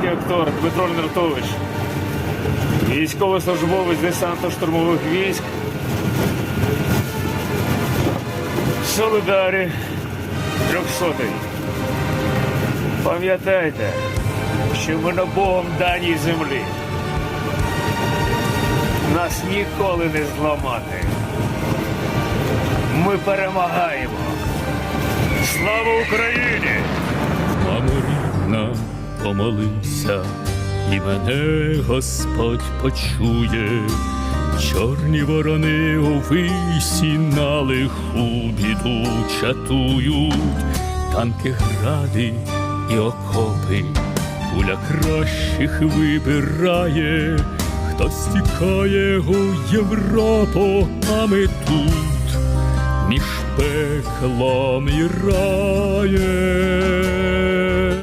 український актор Дмитро Нертович, військовослужбовець десантно-штурмових військ. Солидарі трьохсотий. Пам'ятайте, що ми на Богом даній землі. Нас ніколи не зламати. Ми перемагаємо. Слава Україні! Помолися, і мене Господь почує. Чорні ворони у висі на лиху біду чатують, танки гради і окопи, куля кращих вибирає, хтось тікає у Європу, а ми тут між пеклом і раєм.